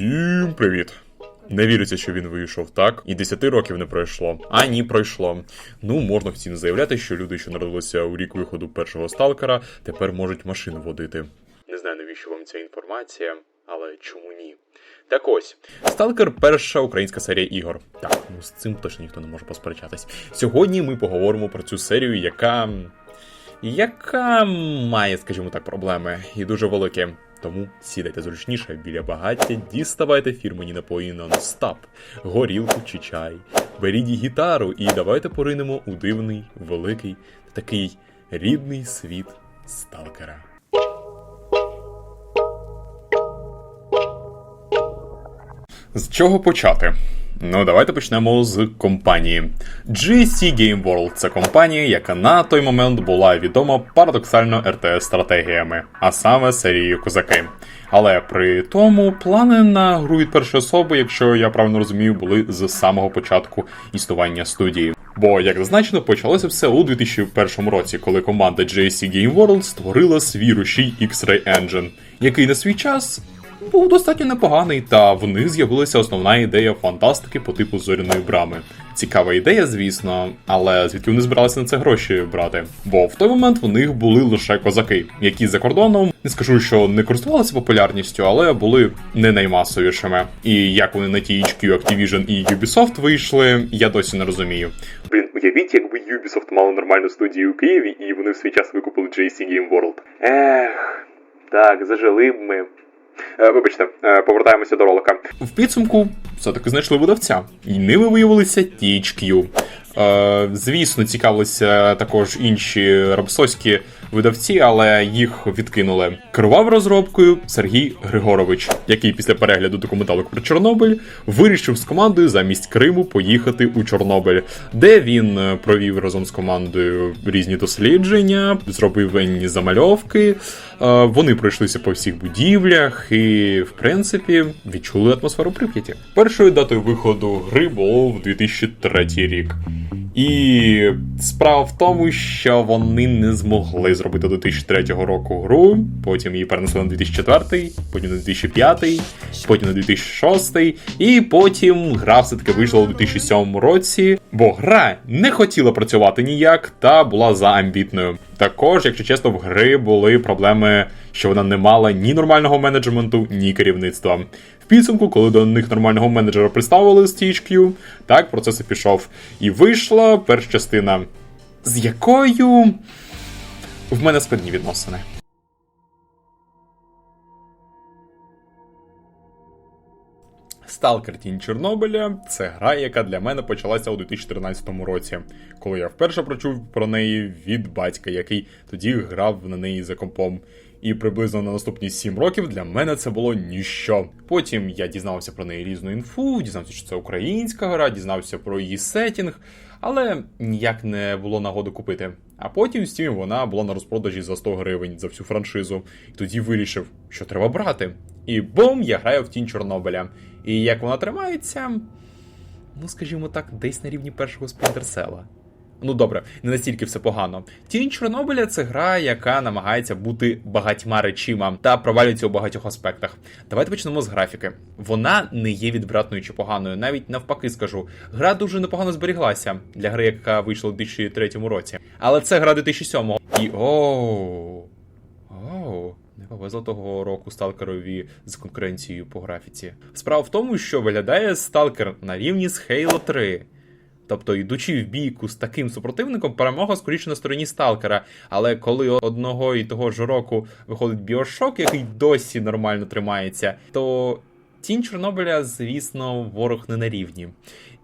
Всім привіт! Не віриться, що він вийшов так, і 10 років не пройшло. А ні, пройшло. Ну, можна офіційно заявляти, що люди, що народилися у рік виходу першого сталкера, тепер можуть машину водити. Не знаю, навіщо вам ця інформація, але чому ні? Так ось, Сталкер перша українська серія ігор. Так, ну з цим точно ніхто не може посперечатись. Сьогодні ми поговоримо про цю серію, яка. яка має, скажімо так, проблеми, і дуже великі. Тому сідайте зручніше біля багаття, діставайте фірмені напої нон-стап, горілку чи чай, беріть гітару і давайте поринемо у дивний, великий, такий рідний світ сталкера. З чого почати? Ну, давайте почнемо з компанії. GC Game World це компанія, яка на той момент була відома парадоксально РТС стратегіями, а саме серією Козаки. Але при тому плани на гру від першої особи, якщо я правильно розумію, були з самого початку існування студії. Бо, як зазначено, почалося все у 2001 році, коли команда GSC Game World створила свій рушій X-Ray Engine, який на свій час був достатньо непоганий, та в них з'явилася основна ідея фантастики по типу зоряної брами. Цікава ідея, звісно, але звідки вони збиралися на це гроші брати? Бо в той момент в них були лише козаки, які за кордоном не скажу, що не користувалися популярністю, але були не наймасовішими. І як вони на THQ, Activision і Ubisoft вийшли, я досі не розумію. Блін, уявіть, якби Ubisoft мали нормальну студію у Києві, і вони в свій час викупили JC Game World. Ех, так, зажили б ми. Е, Вибачте, е, повертаємося до ролика. В підсумку все-таки знайшли видавця, і ними виявилися THQ. Е, звісно, цікавилися також інші рабсоські видавці, але їх відкинули. Керував розробкою Сергій Григорович, який після перегляду документалок про Чорнобиль вирішив з командою замість Криму поїхати у Чорнобиль, де він е, провів разом з командою різні дослідження, зробив енні замальовки. Е, Вони пройшлися по всіх будівлях і, в принципі, відчули атмосферу Прип'яті. Першою датою виходу гри було в 2003 рік. І справа в тому, що вони не змогли зробити до 2003 року гру, потім її перенесли на 2004, потім на 2005, потім на 2006, і потім гра все-таки вийшла у 2007 році, бо гра не хотіла працювати ніяк та була заамбітною. Також, якщо чесно, в гри були проблеми, що вона не мала ні нормального менеджменту, ні керівництва. В підсумку, коли до них нормального менеджера представили з THQ, так процес і пішов. І вийшла перша частина, з якою в мене складні відносини. Сталкер Тінь Чорнобиля це гра, яка для мене почалася у 2013 році, коли я вперше прочув про неї від батька, який тоді грав на неї за компом. І приблизно на наступні 7 років для мене це було ніщо. Потім я дізнався про неї різну інфу, дізнався, що це українська гра, дізнався про її сетінг, але ніяк не було нагоди купити. А потім в Steam вона була на розпродажі за 100 гривень за всю франшизу. І тоді вирішив, що треба брати. І бум, я граю в тінь Чорнобиля. І як вона тримається, ну скажімо так, десь на рівні першого Cell. Ну добре, не настільки все погано. Тінь Чорнобиля це гра, яка намагається бути багатьма речима та провалюється у багатьох аспектах. Давайте почнемо з графіки. Вона не є відвратною чи поганою, навіть навпаки скажу. Гра дуже непогано зберіглася для гри, яка вийшла у 2003 році. Але це гра 2007-го. І оу. Оу. Не повезло того року сталкерові з конкуренцією по графіці. Справа в тому, що виглядає сталкер на рівні з Halo 3. Тобто, йдучи в бійку з таким супротивником, перемога скоріше на стороні сталкера. Але коли одного і того ж року виходить Біошок, який досі нормально тримається, то тінь Чорнобиля, звісно, ворог не на рівні.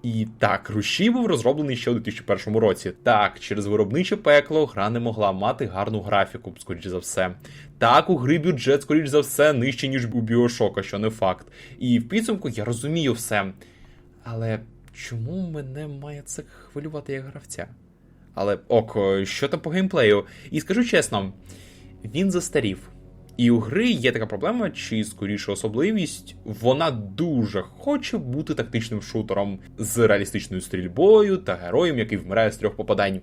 І так, Руші був розроблений ще у 2001 році. Так, через виробниче пекло гра не могла мати гарну графіку, скоріш за все. Так, у гри бюджет, скоріш за все, нижче, ніж у Біошока, що не факт. І в підсумку я розумію все. Але чому мене має це хвилювати як гравця? Але ок, що там по геймплею? І скажу чесно, він застарів. І у гри є така проблема, чи скоріше особливість, вона дуже хоче бути тактичним шутером з реалістичною стрільбою та героєм, який вмирає з трьох попадань.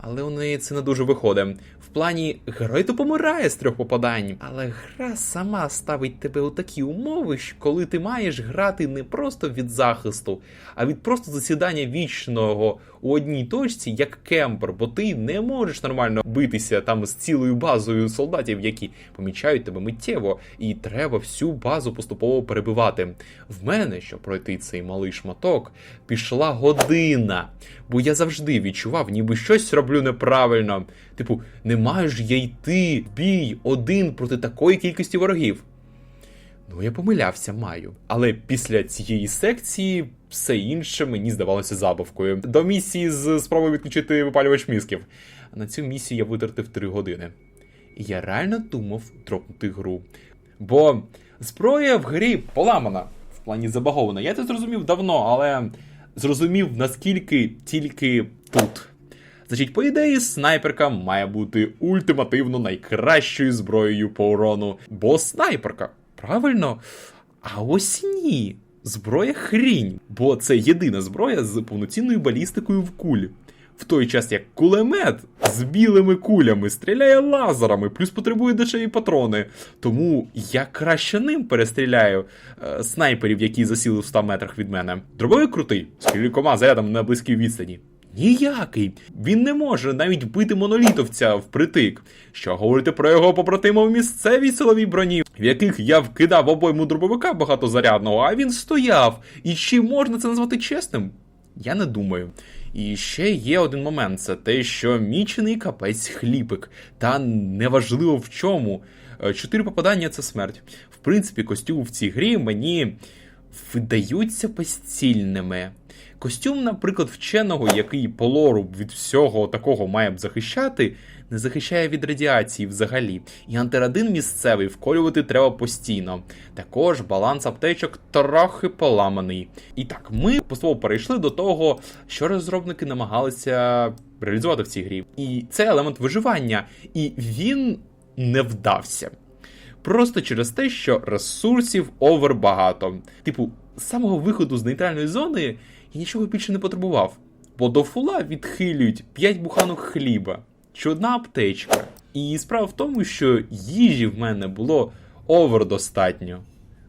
Але у неї це не дуже виходить. В плані герой то помирає з трьох попадань, але гра сама ставить тебе у такі умови, що коли ти маєш грати не просто від захисту, а від просто засідання вічного у одній точці, як кемпер, бо ти не можеш нормально битися там з цілою базою солдатів, які помічають тебе миттєво, і треба всю базу поступово перебивати. В мене, щоб пройти цей малий шматок, пішла година, бо я завжди відчував, ніби щось роблю неправильно. Типу, не маєш я йти бій один проти такої кількості ворогів. Ну, я помилявся, маю. Але після цієї секції все інше мені здавалося забавкою. До місії з спробою відключити випалювач мізків. На цю місію я витратив 3 години. І я реально думав дропнути гру. Бо зброя в грі поламана в плані забагована. Я це зрозумів давно, але зрозумів наскільки тільки тут. Значить, по ідеї, снайперка має бути ультимативно найкращою зброєю по урону. Бо снайперка, правильно? А ось ні. Зброя хрінь, бо це єдина зброя з повноцінною балістикою в куль. В той час як кулемет з білими кулями стріляє лазерами, плюс потребує дешеві патрони. Тому я краще ним перестріляю е, снайперів, які засіли в 100 метрах від мене. Дробовик крутий, з кількома зарядами на близькій відстані. Ніякий. Він не може навіть бити монолітовця впритик. Що говорити про його побратима в місцевій силовій броні, в яких я вкидав обойму дробовика багатозарядного, а він стояв. І чи можна це назвати чесним? Я не думаю. І ще є один момент: це те, що мічений капець хліпик. Та неважливо в чому. Е, Чотири попадання це смерть. В принципі, костюм в цій грі мені видаються постільними. Костюм, наприклад, вченого, який по лору від всього такого має б захищати, не захищає від радіації взагалі. І антирадин місцевий вколювати треба постійно. Також баланс аптечок трохи поламаний. І так, ми поступово перейшли до того, що розробники намагалися реалізувати в цій грі. І це елемент виживання. І він не вдався. Просто через те, що ресурсів овер багато. Типу, з самого виходу з нейтральної зони я нічого більше не потребував. Бо до фула відхилюють 5 буханок хліба чи одна аптечка. І справа в тому, що їжі в мене було овер достатньо.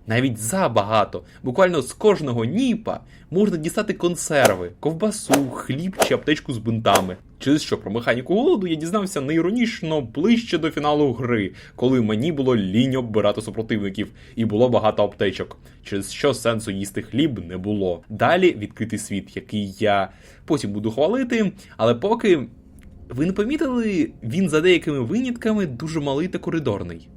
Навіть забагато. Буквально з кожного ніпа можна дістати консерви, ковбасу, хліб чи аптечку з бинтами. Через що про механіку голоду я дізнався найіронічно ближче до фіналу гри, коли мені було лінь оббирати супротивників і було багато аптечок, через що сенсу їсти хліб не було. Далі відкритий світ, який я потім буду хвалити, але поки ви не помітили, він за деякими винятками дуже малий та коридорний.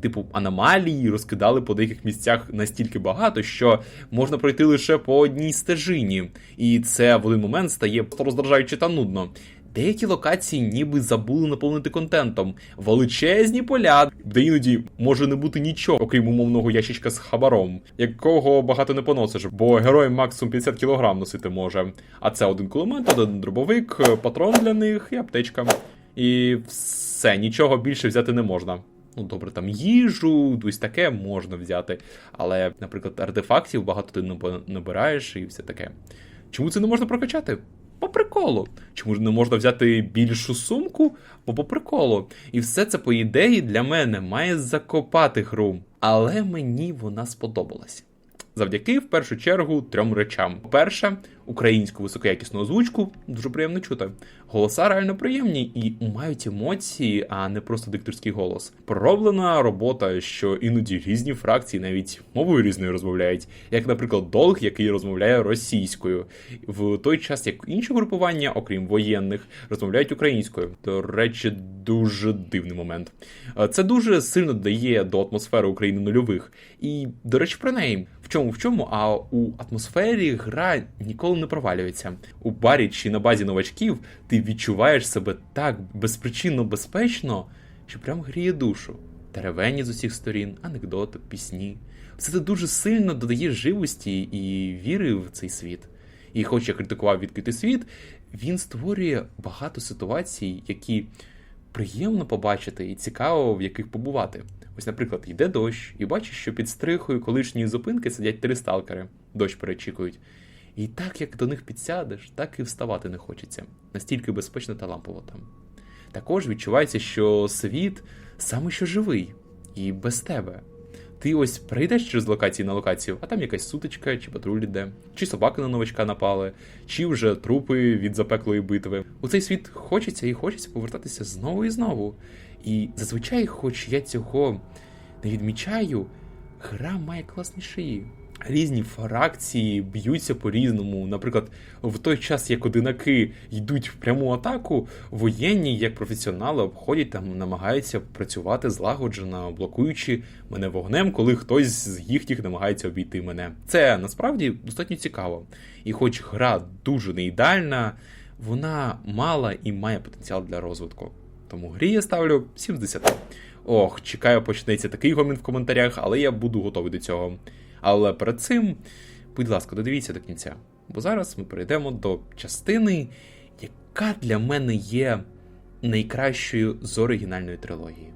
Типу, аномалії розкидали по деяких місцях настільки багато, що можна пройти лише по одній стежині, і це в один момент стає просто роздражаюче та нудно. Деякі локації ніби забули наповнити контентом, величезні поля, де іноді може не бути нічого, окрім умовного ящичка з хабаром, якого багато не поносиш, бо герой максимум 50 кг носити може. А це один кулемет, один дробовик, патрон для них і аптечка. І все, нічого більше взяти не можна. Ну, добре, там їжу, ось таке можна взяти. Але, наприклад, артефактів багато ти набираєш і все таке. Чому це не можна прокачати? По приколу. Чому ж не можна взяти більшу сумку? Бо по приколу. І все це, по ідеї, для мене має закопати гру. Але мені вона сподобалась. Завдяки, в першу чергу, трьом речам. По-перше, українську високоякісну озвучку дуже приємно чути. Голоса реально приємні і мають емоції, а не просто дикторський голос. Пророблена робота, що іноді різні фракції навіть мовою різною розмовляють, як, наприклад, Долг, який розмовляє російською, в той час як інші групування, окрім воєнних, розмовляють українською. До речі, дуже дивний момент. Це дуже сильно дає до атмосфери України нульових. І, до речі, про неї. В чому в чому? А у атмосфері гра ніколи не провалюється. У барі чи на базі новачків ти відчуваєш себе так безпричинно безпечно, що прям гріє душу. Теревені з усіх сторін, анекдоти, пісні. Все це дуже сильно додає живості і віри в цей світ. І, хоч я критикував відкритий світ, він створює багато ситуацій, які приємно побачити і цікаво в яких побувати. Ось, наприклад, йде дощ, і бачиш, що під стрихою колишньої зупинки сидять три сталкери, дощ перечікують. І так як до них підсядеш, так і вставати не хочеться. Настільки безпечно та лампово там. Також відчувається, що світ саме що живий, і без тебе. Ти ось прийдеш через локації на локацію, а там якась сутичка, чи патруль іде, чи собаки на новачка напали, чи вже трупи від запеклої битви. У цей світ хочеться і хочеться повертатися знову і знову. І зазвичай, хоч я цього не відмічаю, гра має класні шиї. Різні фракції б'ються по-різному. Наприклад, в той час, як одинаки йдуть в пряму атаку, воєнні, як професіонали, обходять та намагаються працювати злагоджено, блокуючи мене вогнем, коли хтось з їхніх намагається обійти мене. Це насправді достатньо цікаво. І хоч гра дуже не ідеальна, вона мала і має потенціал для розвитку. Тому грі я ставлю 7 з 10. Ох, чекаю, почнеться такий гомін в коментарях, але я буду готовий до цього. Але перед цим, будь ласка, додивіться до кінця. Бо зараз ми перейдемо до частини, яка для мене є найкращою з оригінальної трилогії.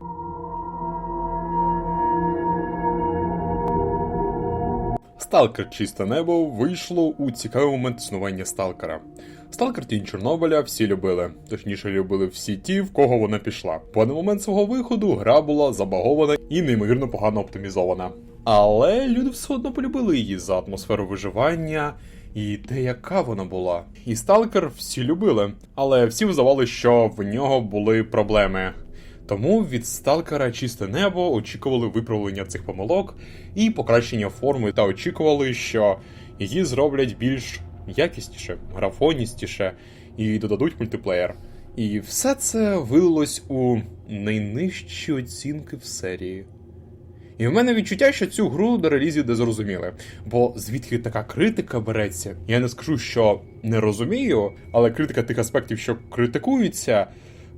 Сталкер Чисте небо вийшло у цікавий момент існування Сталкера. Сталкер Тінь Чорнобиля всі любили, точніше любили всі ті, в кого вона пішла. Бо на момент свого виходу гра була забагована і неймовірно погано оптимізована. Але люди все одно полюбили її за атмосферу виживання і те, яка вона була. І Сталкер всі любили, але всі визнавали, що в нього були проблеми. Тому від сталкера чисте небо очікували виправлення цих помилок і покращення форми, та очікували, що її зроблять більш якісніше, графоністіше і додадуть мультиплеєр. І все це вилилось у найнижчі оцінки в серії. І в мене відчуття, що цю гру до релізів не зрозуміли. Бо звідки така критика береться, я не скажу, що не розумію, але критика тих аспектів, що критикуються,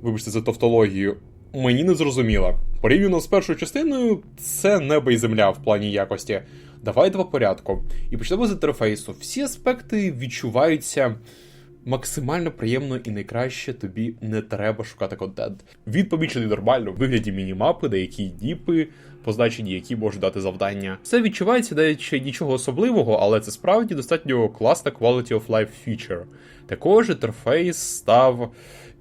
вибачте за тавтологію, мені не зрозуміла. Порівняно з першою частиною, це небо і земля в плані якості. Давайте по порядку. І почнемо з інтерфейсу. Всі аспекти відчуваються максимально приємно і найкраще тобі не треба шукати контент. Він нормально в вигляді мінімапи, деякі діпи, позначені, які можуть дати завдання. Все відчувається, даючи нічого особливого, але це справді достатньо класна quality of life feature. Також інтерфейс став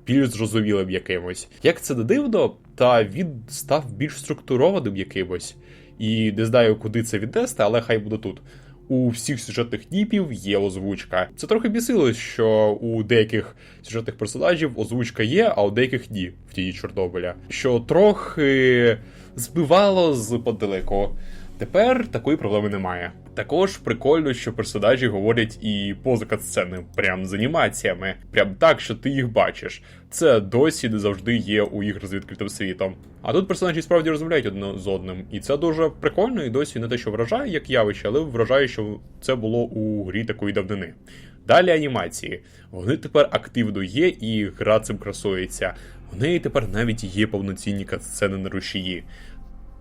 більш зрозумілим якимось. Як це не дивно, та він став більш структурованим якимось. І не знаю, куди це віднести, але хай буде тут. У всіх сюжетних діпів є озвучка. Це трохи бісило, що у деяких сюжетних персонажів озвучка є, а у деяких ні в тіні Чорнобиля. Що трохи збивало з подалеку. Тепер такої проблеми немає. Також прикольно, що персонажі говорять і поза катсцени, прям з анімаціями, прям так, що ти їх бачиш. Це досі не завжди є у ігр з відкритим світом. А тут персонажі справді розмовляють одне з одним, і це дуже прикольно і досі не те, що вражає як явище, але вражає, що це було у грі такої давнини. Далі анімації. Вони тепер активно є, і гра цим красується. У неї тепер навіть є повноцінні катсцени на рушії.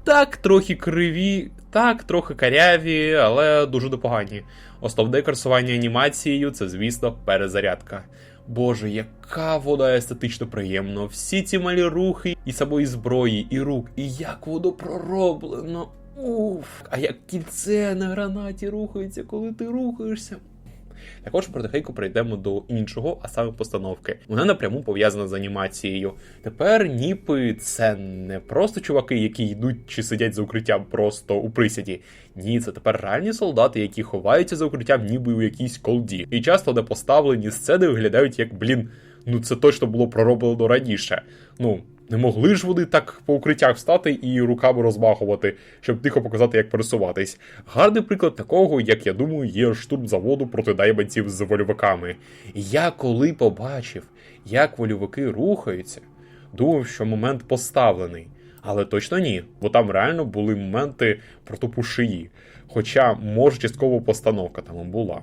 Так, трохи криві, так, трохи каряві, але дуже непогані. Основне красування анімацією це, звісно, перезарядка. Боже, яка вона естетично приємна. Всі ці малі рухи і самої зброї, і рук, і як воно пророблено. Уф, а як кільце на гранаті рухається, коли ти рухаєшся. Також потихеньку прийдемо до іншого, а саме постановки. Вона напряму пов'язана з анімацією. Тепер ніпи це не просто чуваки, які йдуть чи сидять за укриттям просто у присіді. Ні, це тепер реальні солдати, які ховаються за укриттям, ніби у якійсь колді. І часто не поставлені сцени виглядають як, блін, ну це точно було пророблено раніше. Ну. Не могли ж вони так по укриттях встати і руками розмахувати, щоб тихо показати, як пересуватись. Гарний приклад такого, як я думаю, є штурм заводу проти найманців з вольовиками. Я коли побачив, як вольовики рухаються, думав, що момент поставлений. Але точно ні, бо там реально були моменти протопу шиї. Хоча, може, частково постановка там була.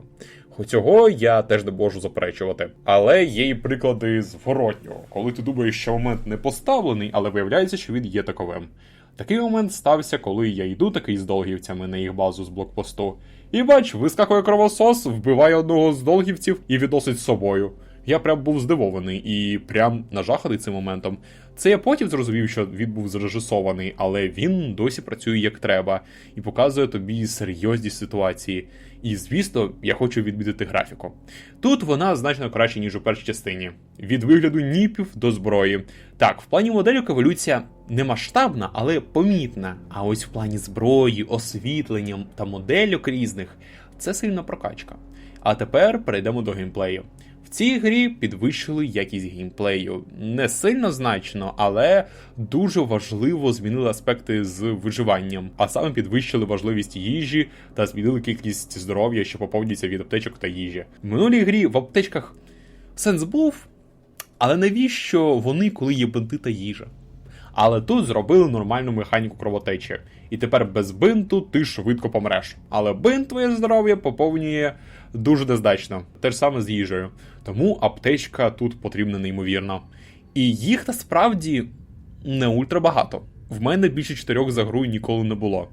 Цього я теж не можу заперечувати. Але є і приклади зворотнього, коли ти думаєш, що момент не поставлений, але виявляється, що він є таковим. Такий момент стався, коли я йду такий з долгівцями на їх базу з блокпосту. І бач, вискакує кровосос, вбиває одного з долгівців і відносить з собою. Я прям був здивований і прям нажаханий цим моментом. Це я потім зрозумів, що він був зрежисований, але він досі працює як треба і показує тобі серйозні ситуації. І звісно, я хочу відмітити графіку. Тут вона значно краще, ніж у першій частині. Від вигляду ніпів до зброї. Так, в плані моделюк еволюція не масштабна, але помітна. А ось в плані зброї, освітлення та модельок різних це сильна прокачка. А тепер перейдемо до геймплею. В цій грі підвищили якість геймплею. Не сильно значно, але дуже важливо змінили аспекти з виживанням, а саме підвищили важливість їжі та змінили кількість здоров'я, що поповнюється від аптечок та їжі. В минулій грі в аптечках сенс був, але навіщо вони, коли є бинти та їжа? Але тут зробили нормальну механіку кровотечі. І тепер без бинту ти швидко помреш. Але бинт твоє здоров'я поповнює дуже незначно. Те ж саме з їжею. Тому аптечка тут потрібна неймовірно. І їх насправді не ультра багато. В мене більше чотирьох за гру ніколи не було.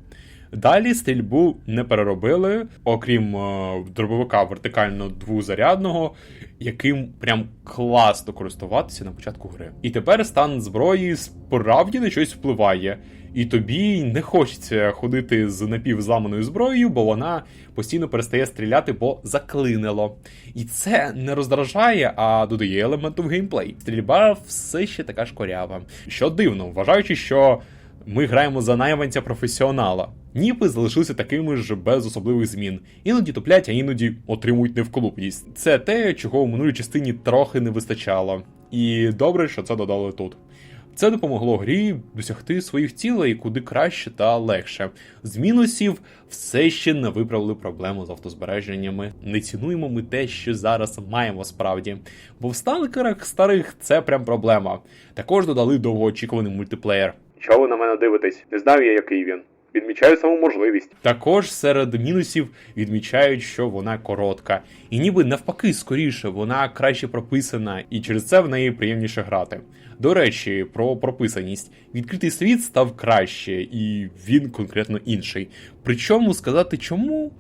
Далі стрільбу не переробили, окрім е, дробовика вертикально двозарядного, яким прям класно користуватися на початку гри. І тепер стан зброї справді на щось впливає, і тобі не хочеться ходити з напівзламаною зброєю, бо вона постійно перестає стріляти, бо заклинило. І це не роздражає, а додає елементу в геймплей. Стрільба все ще така шкорява. Що дивно, вважаючи, що ми граємо за найманця професіонала. Ніпи залишилися такими ж без особливих змін. Іноді топлять, а іноді отримують невколупність. Це те, чого у минулій частині трохи не вистачало. І добре, що це додали тут. Це допомогло грі досягти своїх цілей куди краще та легше. З мінусів все ще не виправили проблему з автозбереженнями. Не цінуємо ми те, що зараз маємо справді. Бо в сталкерах старих це прям проблема. Також додали довгоочікуваний мультиплеєр. Чого ви на мене дивитесь? Не знаю я, який він. Відмічаю саму можливість. Також серед мінусів відмічають, що вона коротка, і ніби навпаки, скоріше, вона краще прописана, і через це в неї приємніше грати. До речі, про прописаність. Відкритий світ став краще, і він конкретно інший. Причому сказати чому.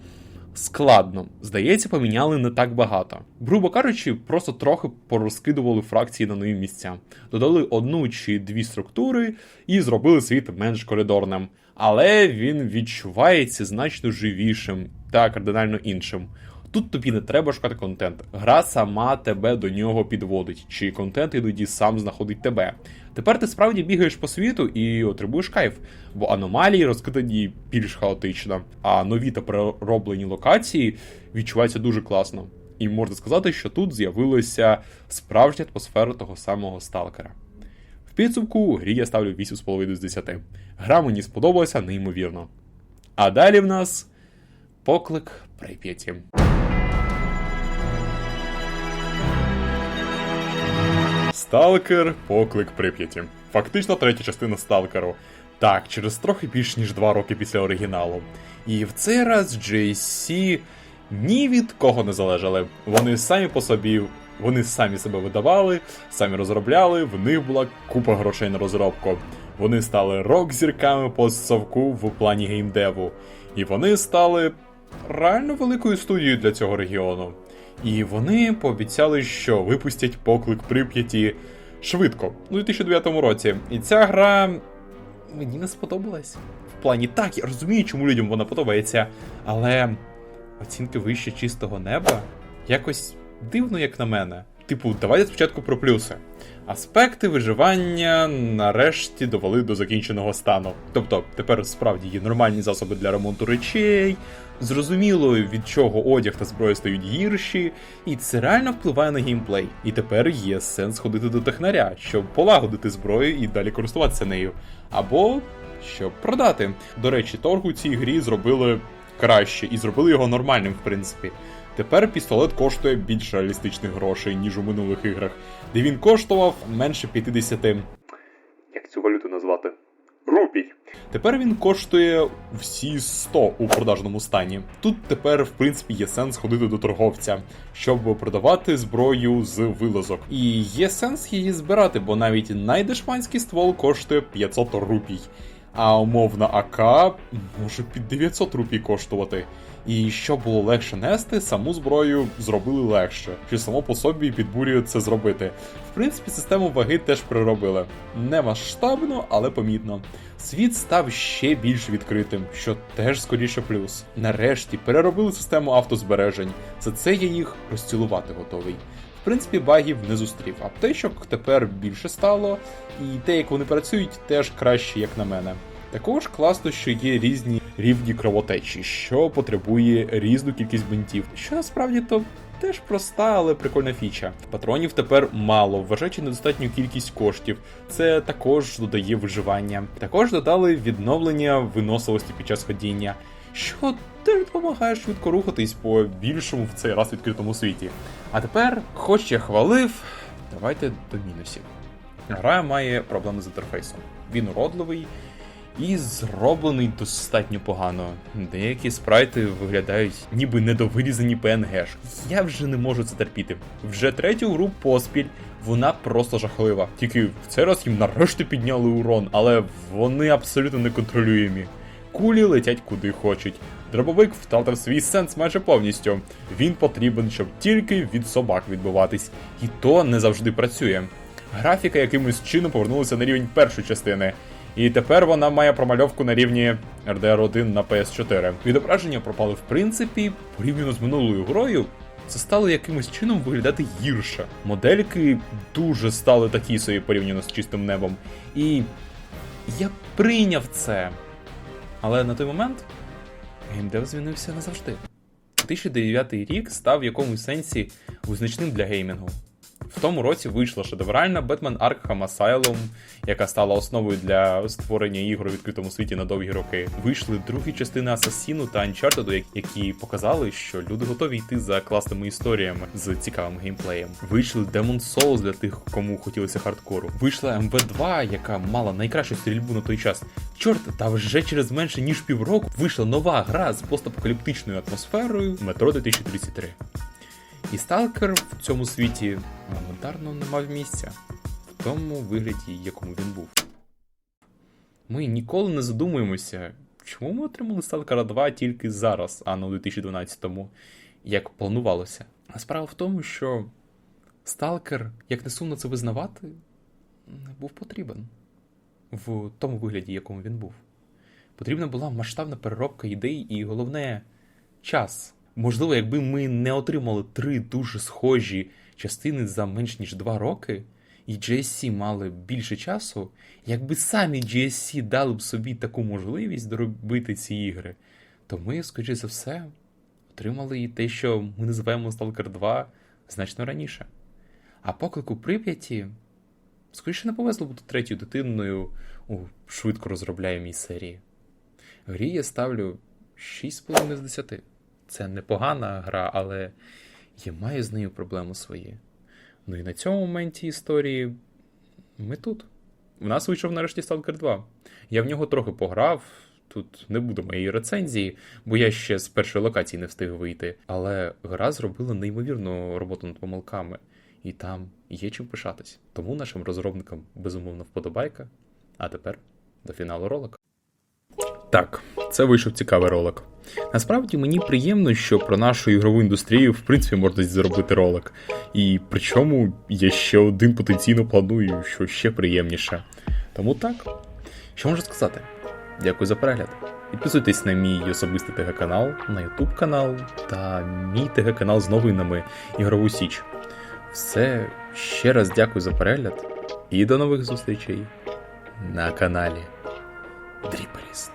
Складно, здається, поміняли не так багато. Грубо кажучи, просто трохи порозкидували фракції на нові місця, додали одну чи дві структури і зробили світ менш коридорним. Але він відчувається значно живішим та кардинально іншим. Тут тобі не треба шукати контент. Гра сама тебе до нього підводить, чи контент іноді сам знаходить тебе. Тепер ти справді бігаєш по світу і отримуєш кайф, бо аномалії розкидані більш хаотично, а нові та перероблені локації відчуваються дуже класно. І можна сказати, що тут з'явилася справжня атмосфера того самого сталкера. В підсумку грі я ставлю 8,5 з 10. Гра мені сподобалася неймовірно. А далі в нас поклик Прип'яті. Сталкер поклик Прип'яті. Фактично третя частина Сталкеру. Так, через трохи більш ніж два роки після оригіналу. І в цей раз JC ні від кого не залежали. Вони самі по собі, вони самі себе видавали, самі розробляли, в них була купа грошей на розробку. Вони стали рок-зірками по совку в плані геймдеву. І вони стали реально великою студією для цього регіону. І вони пообіцяли, що випустять поклик Прип'яті швидко, у 2009 році. І ця гра мені не сподобалась. В плані так, я розумію, чому людям вона подобається, але оцінки вище чистого неба якось дивно, як на мене. Типу, давайте спочатку про плюси. Аспекти виживання нарешті довели до закінченого стану. Тобто, тепер справді є нормальні засоби для ремонту речей, зрозуміло, від чого одяг та зброя стають гірші, і це реально впливає на геймплей. І тепер є сенс ходити до технаря, щоб полагодити зброю і далі користуватися нею. Або щоб продати. До речі, торг у цій грі зробили краще і зробили його нормальним, в принципі. Тепер пістолет коштує більш реалістичних грошей, ніж у минулих іграх, де він коштував менше 50. Як цю валюту назвати? Рупій. Тепер він коштує всі 100 у продажному стані. Тут тепер, в принципі, є сенс ходити до торговця, щоб продавати зброю з вилазок. І є сенс її збирати, бо навіть найдешманський ствол коштує 500 рупій. А умовна АК може під 900 рупій коштувати. І щоб було легше нести, саму зброю зробили легше, що само по собі підбурює це зробити. В принципі, систему ваги теж приробили. Не масштабно, але помітно. Світ став ще більш відкритим, що теж скоріше плюс. Нарешті переробили систему автозбережень. За це я їх розцілувати готовий. Принципі, багів не зустрів. Аптечок тепер більше стало, і те, як вони працюють, теж краще, як на мене. Також класно, що є різні рівні кровотечі, що потребує різну кількість бинтів, що насправді то теж проста, але прикольна фіча. Патронів тепер мало, вважаючи недостатню кількість коштів. Це також додає виживання. Також додали відновлення виносливості під час ходіння, що теж допомагає швидко рухатись по більшому в цей раз відкритому світі. А тепер, хоч я хвалив, давайте до мінусів. Гра має проблеми з інтерфейсом. Він уродливий і зроблений достатньо погано. Деякі спрайти виглядають ніби недовирізані PNG. Я вже не можу це терпіти. Вже третю гру поспіль вона просто жахлива. Тільки в цей раз їм нарешті підняли урон, але вони абсолютно неконтролюємі. Кулі летять куди хочуть. Дробовик втратив свій сенс майже повністю. Він потрібен, щоб тільки від собак відбиватись, і то не завжди працює. Графіка якимось чином повернулася на рівень першої частини, і тепер вона має промальовку на рівні RDR1 на PS4. Відображення пропали в принципі, порівняно з минулою грою. Це стало якимось чином виглядати гірше. Модельки дуже стали такі собі порівняно з чистим небом. І я прийняв це. Але на той момент геймдев змінився назавжди. 2009 рік став в якомусь сенсі визначним для геймінгу. В тому році вийшла шедевральна Batman Arkham Asylum, яка стала основою для створення ігор у відкритому світі на довгі роки. Вийшли другі частини Асасіну та Uncharted, які показали, що люди готові йти за класними історіями з цікавим геймплеєм. Вийшли Demon Souls для тих, кому хотілося хардкору. Вийшла MV2, яка мала найкращу стрільбу на той час. Чорт, та вже через менше ніж півроку вийшла нова гра з постапокаліптичною атмосферою Metro 2033. І Сталкер в цьому світі моментарно не мав місця в тому вигляді, якому він був. Ми ніколи не задумуємося, чому ми отримали Сталкера 2 тільки зараз, а не у 2012-му, як планувалося. А справа в тому, що Сталкер, як не сумно це визнавати, не був потрібен в тому вигляді, якому він був. Потрібна була масштабна переробка ідей і головне час. Можливо, якби ми не отримали три дуже схожі частини за менш ніж два роки, і GSC мали більше часу, якби самі GSC дали б собі таку можливість доробити ці ігри, то ми, скоріше за все, отримали і те, що ми називаємо Stalker 2 значно раніше. А поклику Прип'яті, скоріше не повезло бути третьою дитиною у швидко розробляємій серії. Грі я ставлю 6,5 з 10. Це непогана гра, але я маю з нею проблеми свої. Ну і на цьому моменті історії ми тут. У нас вийшов нарешті Stalker 2. Я в нього трохи пограв. Тут не буде моєї рецензії, бо я ще з першої локації не встиг вийти. Але гра зробила неймовірну роботу над помилками, і там є чим пишатись. Тому нашим розробникам безумовно вподобайка. А тепер до фіналу ролика. Так, це вийшов цікавий ролик. Насправді мені приємно, що про нашу ігрову індустрію в принципі можна зробити ролик. І причому я ще один потенційно планую, що ще приємніше. Тому так. Що можу сказати? Дякую за перегляд. Підписуйтесь на мій особистий ТГ-канал, на YouTube канал та мій ТГ-канал з новинами Ігрову Січ. Все, ще раз дякую за перегляд і до нових зустрічей на каналі Дріперіст.